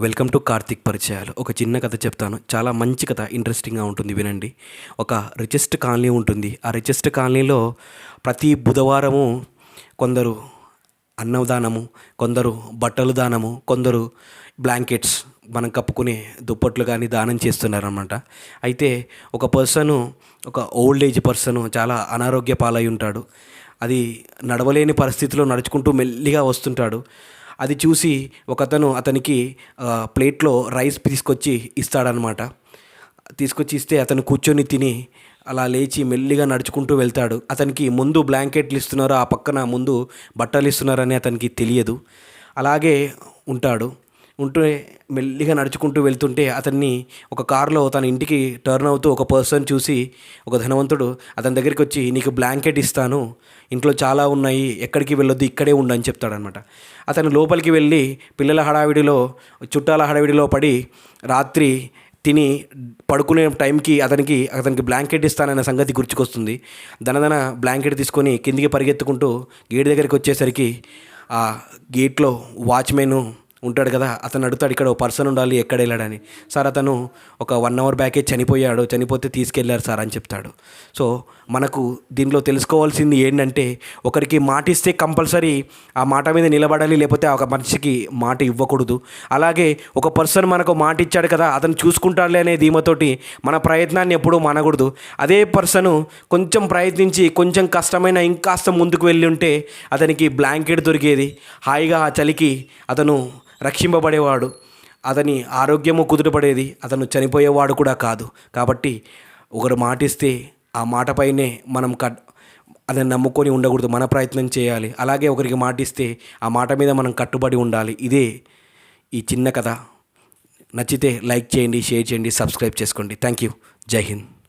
Welcome to Karthik పరిచయాలు. ఒక చిన్న కథ చెప్తాను. చాలా మంచి కథ ఇంట్రెస్టింగ్గా ఉంటుంది వినండి. ఒక రిచెస్ట్ కాలనీ ఉంటుంది. ఆ రిచెస్ట్ కాలనీలో ప్రతి బుధవారము కొందరు అన్నదానము కొందరు బట్టలు దానము కొందరు బ్లాంకెట్స్ మనం కప్పుకునే దుప్పట్లు కానీ దానం చేస్తున్నారనమాట అయితే ఒక పర్సను ఒక ఓల్డ్ ఏజ్ పర్సను చాలా అనారోగ్య పాలై ఉంటాడు. అది నడవలేని పరిస్థితిలో నడుచుకుంటూ మెల్లిగా వస్తుంటాడు. అది చూసి ఒకతను అతనికి ప్లేట్లో రైస్ తీసుకొచ్చి ఇస్తాడనమాట తీసుకొచ్చి ఇస్తే అతను కూర్చొని తిని అలా లేచి మెల్లిగా నడుచుకుంటూ వెళ్తాడు. అతనికి ముందు బ్లాంకెట్లు ఇస్తున్నారు ఆ పక్కన ముందు బట్టలు ఇస్తున్నారని అతనికి తెలియదు. అలాగే ఉంటాడు. ఉంటూ మెల్లిగా నడుచుకుంటూ వెళ్తుంటే అతన్ని ఒక కారులో తన ఇంటికి టర్న్ అవుతూ ఒక పర్సన్ చూసి ఒక ధనవంతుడు అతని దగ్గరికి వచ్చి నీకు బ్లాంకెట్ ఇస్తాను. ఇంట్లో చాలా ఉన్నాయి. ఎక్కడికి వెళ్ళొద్దు? ఇక్కడే ఉండు అని చెప్తాడనమాట అతను లోపలికి వెళ్ళి పిల్లల హడావిడిలో చుట్టాల హడావిడిలో పడి రాత్రి తిని పడుకునే టైంకి అతనికి అతనికి బ్లాంకెట్ ఇస్తానన్న సంగతి గుర్తుకొస్తుంది. దనదన బ్లాంకెట్ తీసుకొని కిందికి పరిగెత్తుకుంటూ గేట్ దగ్గరికి వచ్చేసరికి ఆ గేట్లో వాచ్మెన్ ఉంటాడు కదా అతను అడుగుతాడు ఇక్కడ ఓ పర్సన్ ఉండాలి ఎక్కడ వెళ్ళాడని. సార్ అతను ఒక వన్ అవర్ బ్యాకే చనిపోయాడు చనిపోతే తీసుకెళ్ళారు సార్ అని చెప్తాడు. సో మనకు దీనిలో తెలుసుకోవాల్సింది ఏంటంటే ఒకరికి మాట ఇస్తే కంపల్సరీ ఆ మాట మీద నిలబడాలి లేకపోతే ఒక మనిషికి మాట ఇవ్వకూడదు. అలాగే ఒక పర్సన్ మనకు మాట ఇచ్చాడు కదా అతను చూసుకుంటాడులే అనే ధీమతోటి మన ప్రయత్నాన్ని ఎప్పుడూ మానకూడదు. అదే పర్సన్ కొంచెం ప్రయత్నించి కొంచెం కష్టమైన ఇంకాస్త ముందుకు వెళ్ళి ఉంటే అతనికి బ్లాంకెట్ దొరికేది. హాయిగా ఆ చలికి అతను రక్షింపబడేవాడు. అతని ఆరోగ్యము కుదుటపడేది అతను చనిపోయేవాడు కూడా కాదు. కాబట్టి ఒకరు మాటిస్తే ఆ మాటపైనే మనం కట్ అదని నమ్ముకొని ఉండకూడదు. మన ప్రయత్నం చేయాలి. అలాగే ఒకరికి మాటిస్తే ఆ మాట మీద మనం కట్టుబడి ఉండాలి. ఇదే ఈ చిన్న కథ. నచ్చితే లైక్ చేయండి షేర్ చేయండి సబ్స్క్రైబ్ చేసుకోండి. థ్యాంక్ యూ జై హింద్.